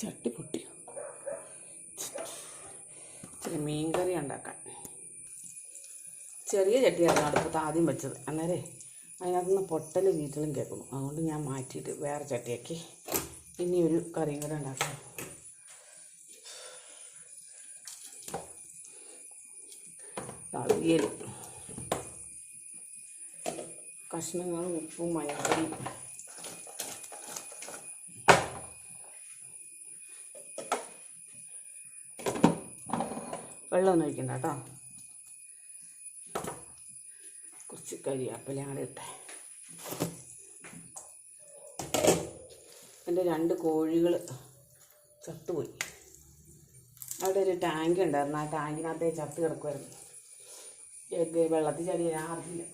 ചട്ടി പൊട്ടി. ഇച്ചിരി മീൻകറി ഉണ്ടാക്കാൻ. ചെറിയ ചട്ടിയായിരുന്നു അടുപ്പത്ത് ആദ്യം വെച്ചത്. അന്നേരേ അതിനകത്ത് നിന്ന് പൊട്ടൽ വീട്ടിലും കേൾക്കുന്നു. അതുകൊണ്ട് ഞാൻ മാറ്റിയിട്ട് വേറെ ചട്ടിയാക്കി. ഇനി ഒരു കറിയും കൂടെ ഉണ്ടാക്കാം. അവിയൽ കഷ്ണങ്ങളും ഉപ്പും മഞ്ഞൾപ്പൊടിയും വെള്ളമൊന്നും ഒഴിക്കണ്ട കേട്ടോ. കുറച്ച് കരിയാപ്പില കൂടെ ഇട്ടെ. എന്റെ രണ്ട് കോഴികൾ ചത്തുപോയി. അവിടെ ഒരു ടാങ്ക് ഉണ്ടായിരുന്നു. ആ ടാങ്കിനകത്ത് ചത്ത് കിടക്കുമായിരുന്നു എഗ് വെള്ളത്തിൽ ചടി ഞാൻ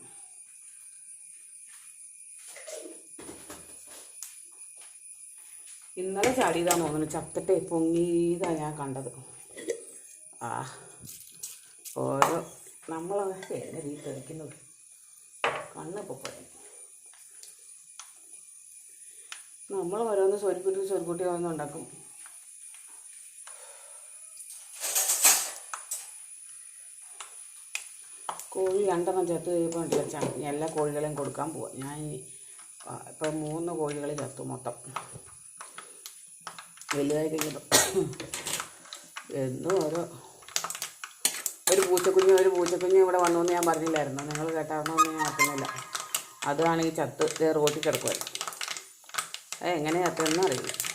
ഇന്നലെ ചാടിയതാണെന്ന് തോന്നുന്നു. ചത്തിട്ടേ പൊങ്ങിയതാണ് ഞാൻ കണ്ടത്. ആ. ഓരോ നമ്മളതൊക്കെ എന്നെ രീതി തെളിക്കുന്നത് കണ്ണിപ്പോൾ പോയി നമ്മൾ ഓരോന്ന് സ്വരുക്കുട്ടി സ്വരുക്കുട്ടി ഓരോന്ന് ഉണ്ടാക്കും. കോഴി രണ്ടെണ്ണം ചത്ത് കഴിയുമ്പോൾ വെച്ചാൽ എല്ലാ കോഴികളെയും കൊടുക്കാൻ പോവാം. ഞാൻ ഇപ്പം മൂന്ന് കോഴികൾ ചത്തു മൊത്തം. വലുതായി കഴിഞ്ഞപ്പോൾ എന്നും ഓരോ ഒരു പൂച്ചക്കുഞ്ഞ് ഒരു പൂച്ചക്കുഞ്ഞ് ഇവിടെ വന്നു എന്ന് ഞാൻ പറഞ്ഞില്ലായിരുന്നു. നിങ്ങൾ കേട്ടായിരുന്നോന്ന് ഞാൻ ഓർക്കുന്നില്ല. അതാണെങ്കിൽ ചത്ത് റോട്ടിൽ കിടക്കുമായിരുന്നു അത് എങ്ങനെ ചത്തതെന്ന് അറിയില്ല.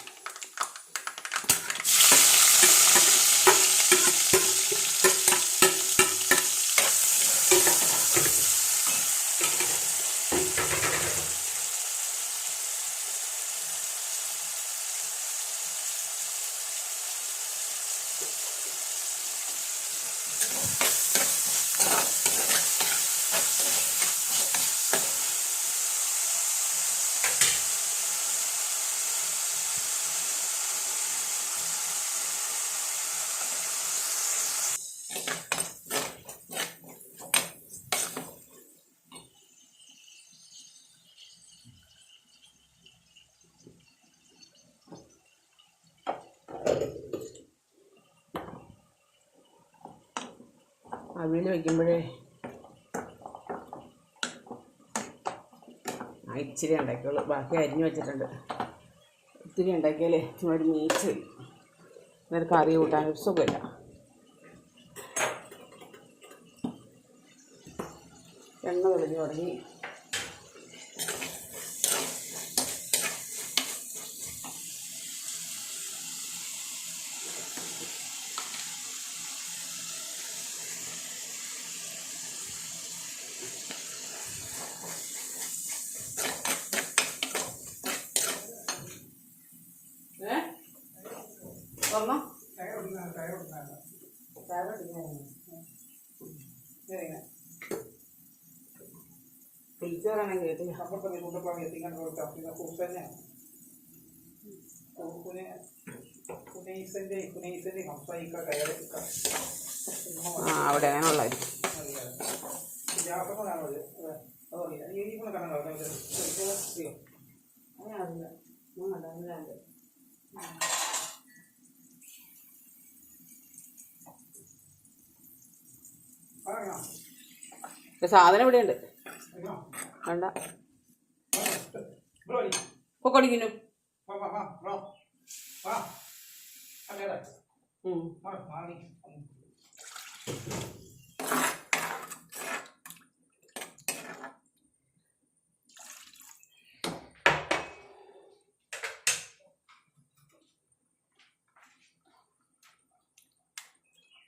അവിയൽ വയ്ക്കുമ്പോഴേ ഇച്ചിരി ഉണ്ടാക്കിയുള്ളൂ. ബാക്കി അരിഞ്ഞു വെച്ചിട്ടുണ്ട്. ഇത്തിരി ഉണ്ടാക്കിയാലേ ഒരു മീച്ച് വരും. കറി കൂട്ടാൻ സുഖമില്ല. എണ്ണ തെളിഞ്ഞു തുടങ്ങി. വിളിച്ചവരാണെങ്കിൽ കേട്ടില്ല ആ അവിടെ അങ്ങനെയുള്ളായിരിക്കും സാധനം ഇവിടെ ഉണ്ട് വേണ്ട പൊക്കോടിക്കുന്നു.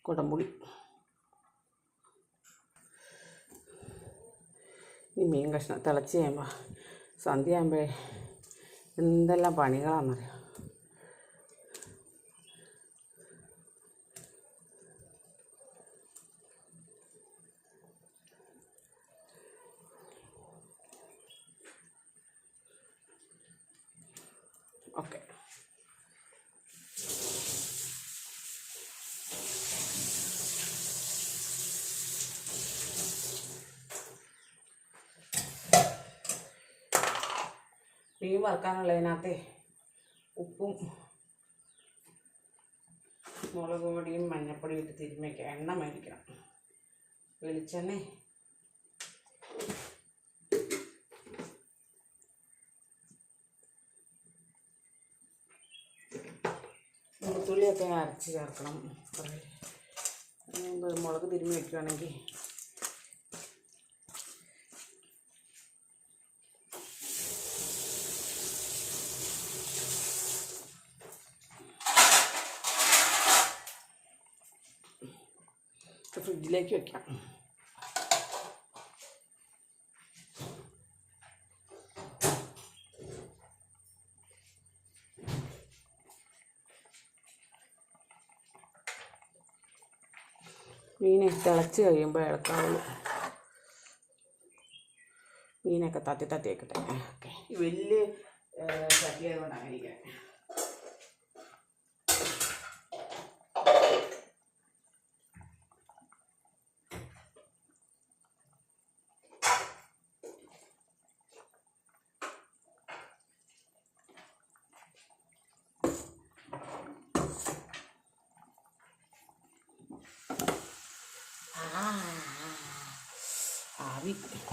കുടംപുളി. ഈ മീൻ കഷ്ണം തിളച്ച് കഴിയുമ്പോൾ സന്ധ്യ ആകുമ്പോഴേ എന്തെല്ലാം പണികളാണെന്നറിയാം ഓക്കെ മീൻ വറുക്കാനുള്ളതിനകത്തെ ഉപ്പും മുളക് പൊടിയും മഞ്ഞപ്പൊടിയും ഇട്ട് തിരുമ്മയ്ക്ക് എണ്ണ മേടിക്കണം. വെളിച്ചെണ്ണ. വെളുത്തുള്ളിയൊക്കെ അരച്ച് ചേർക്കണം. കുറേ മുളക് തിരുമ്മി വയ്ക്കുകയാണെങ്കിൽ ഫ്രിഡ്ജിലേക്ക് വെക്കാം മീനെ തിളച്ച് കഴിയുമ്പോൾ ഇളക്കാവുള്ളൂ. മീനൊക്കെ തത്തി തത്തി വെക്കട്ടെ ഓക്കെ. വലിയ ചട്ടി ആയതുകൊണ്ടാണ്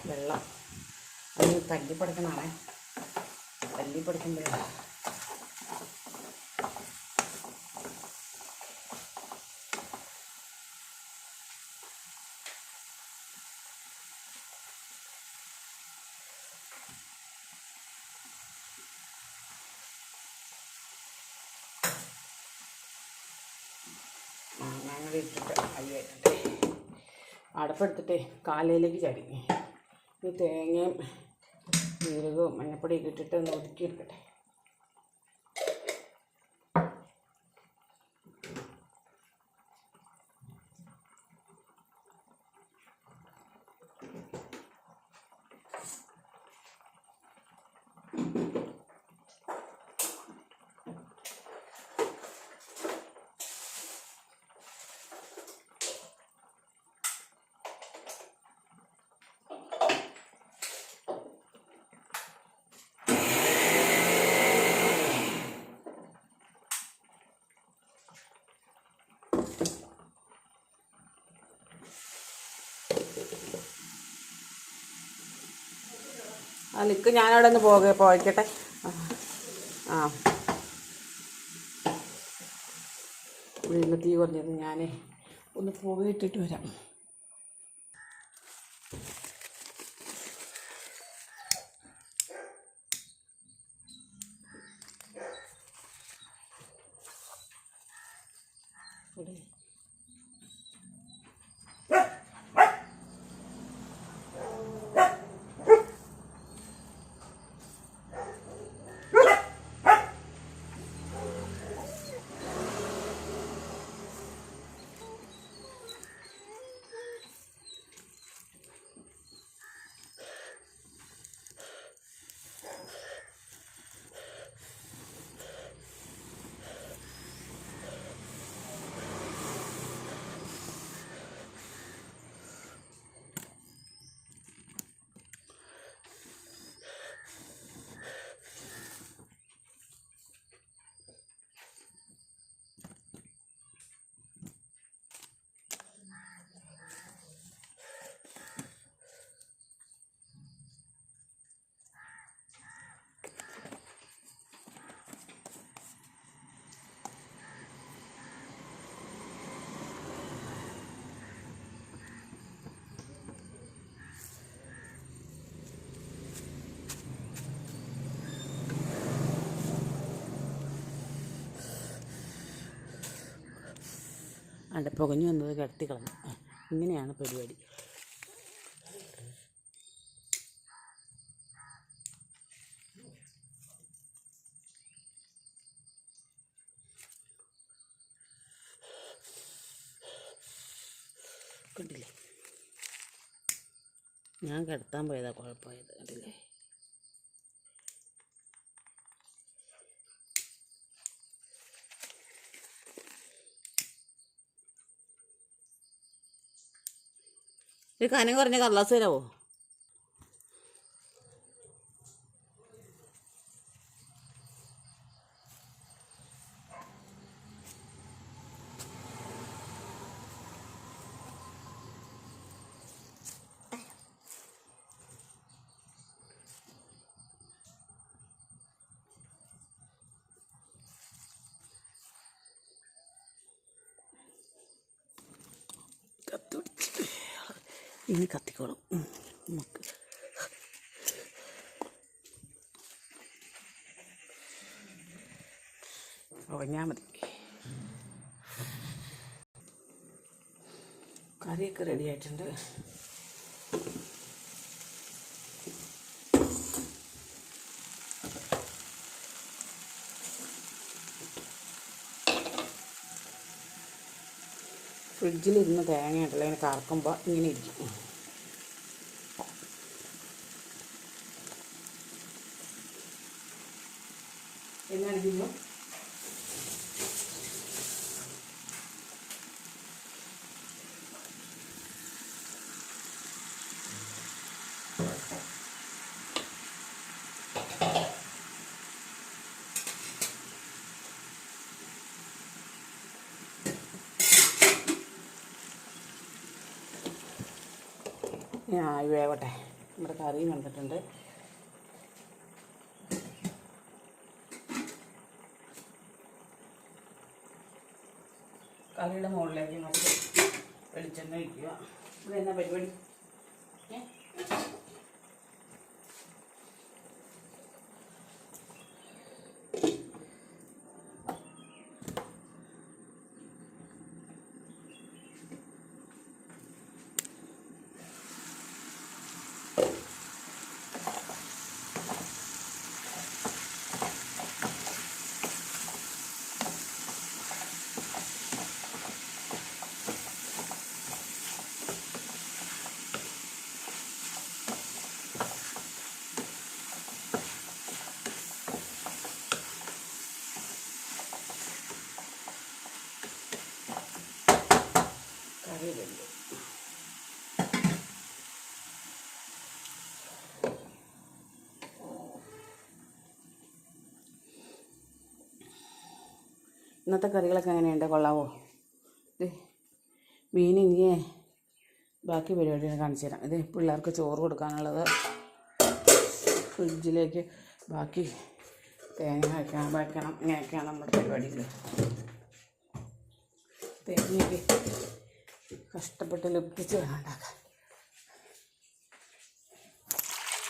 വെള്ളം. അത് തല്ലിപ്പടക്കണാണേ തല്ലിപ്പടക്കുമ്പോഴേ ഞങ്ങൾ ഇട്ടിട്ട് അയ്യായിട്ടെ അടപ്പെടുത്തിട്ട് കാലയിലേക്ക് ചാടി. ഈ തേങ്ങയും ജീരകവും മഞ്ഞപ്പൊടിയൊക്കെ ഇട്ടിട്ട് ഒന്ന് ഒതുക്കിയെടുക്കട്ടെ നിൽക്ക് ഞാനവിടെ ഒന്ന് പോകെ പോയിക്കട്ടെ ആ. ഇരുന്ന് തീ കുറഞ്ഞത് ഞാനേ ഒന്ന് പോയിട്ടിട്ട് വരാം അവിടെ പുകഞ്ഞു വന്നത് കിടത്തി കളഞ്ഞു. ഇങ്ങനെയാണ് പരിപാടി. കണ്ടില്ലേ? ഞാൻ കിടത്താൻ പോയതാ കുഴപ്പമായത് കണ്ടില്ലേ? ഒരു കനം കുറഞ്ഞ കടലാസ് തരാമോ കത്തുടി ഇനി കത്തിക്കോളും നമുക്ക് ഞാൻ മതി കറിയൊക്കെ റെഡി ആയിട്ടുണ്ട്. ഫ്രിഡ്ജിലിരുന്ന് തേങ്ങ അതിനെ കറക്കുമ്പോൾ ഇങ്ങനെ ഇരിക്കും. ഞാൻ വേവട്ടെ നമ്മുടെ കറിയും വന്നിട്ടുണ്ട് കറിയുടെ മുകളിലേക്ക് നമുക്ക് വെളിച്ചെണ്ണ വയ്ക്കുക ഇവിടെ എന്നാ പരിപാടി? ഇന്നത്തെ കറികളൊക്കെ എങ്ങനെയുണ്ട്? കൊള്ളാവോ? ഇത് മീൻ ഇനിയേ ബാക്കി പരിപാടികൾ കാണിച്ചു തരാം. ഇത് പിള്ളേർക്ക് ചോറ് കൊടുക്കാനുള്ളത്. ഫ്രിഡ്ജിലേക്ക് ബാക്കി തേങ്ങ വയ്ക്കണം വയ്ക്കണം. ഇങ്ങനെയൊക്കെയാണ് നമ്മുടെ പരിപാടികൾ. തേങ്ങയൊക്കെ കഷ്ടപ്പെട്ട് ലഭിച്ച് വേണം ഉണ്ടാക്കാൻ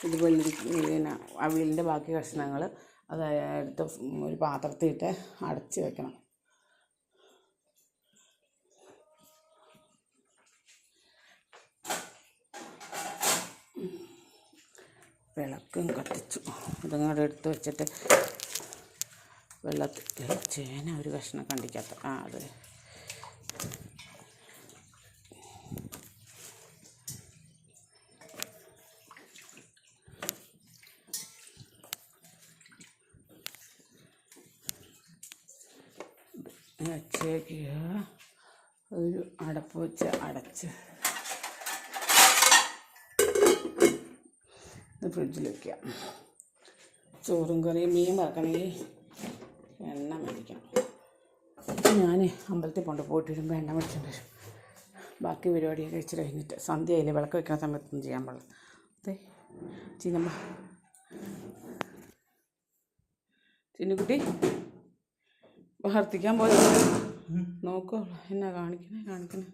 ഇത് വെള്ളരി പിന്നെ അവിയലിന്റെ ബാക്കി കഷ്ണങ്ങൾ അത് എടുത്ത് ഒരു പാത്രത്തിലിട്ട് അടച്ച് വെക്കണം വിളക്കും കത്തിച്ചു ഇതങ്ങോട്ട് എടുത്ത് വെച്ചിട്ട് വെള്ളത്തിൽ ചേന ഒരു കഷ്ണം കണ്ടിക്കാത്ത ആ അത്. വെച്ചേക്കുക ഒരു അടപ്പ് വെച്ച് അടച്ച് ഫ്രിഡ്ജിൽ വയ്ക്കുക ചോറും കറിയും മീൻ വറക്കണമെങ്കിൽ എണ്ണ മേടിക്കണം. ഞാൻ അമ്പലത്തിൽ കൊണ്ട് പോയിട്ട് വരുമ്പോൾ എണ്ണ മേടിച്ചിട്ട് വരും. ബാക്കി പരിപാടിയൊക്കെ കഴിച്ച് കഴിഞ്ഞിട്ട് സന്ധ്യയിൽ വിളക്ക് വെക്കുന്ന സമയത്തൊന്നും ചെയ്യാൻ പാടില്ല. അതെ ചിന്നമ്മ. ചിന്നുകുട്ടി പ്രാർത്ഥിക്കാൻ പോയി നോക്കോ എന്നാ കാണിക്കണേ കാണിക്കണേ.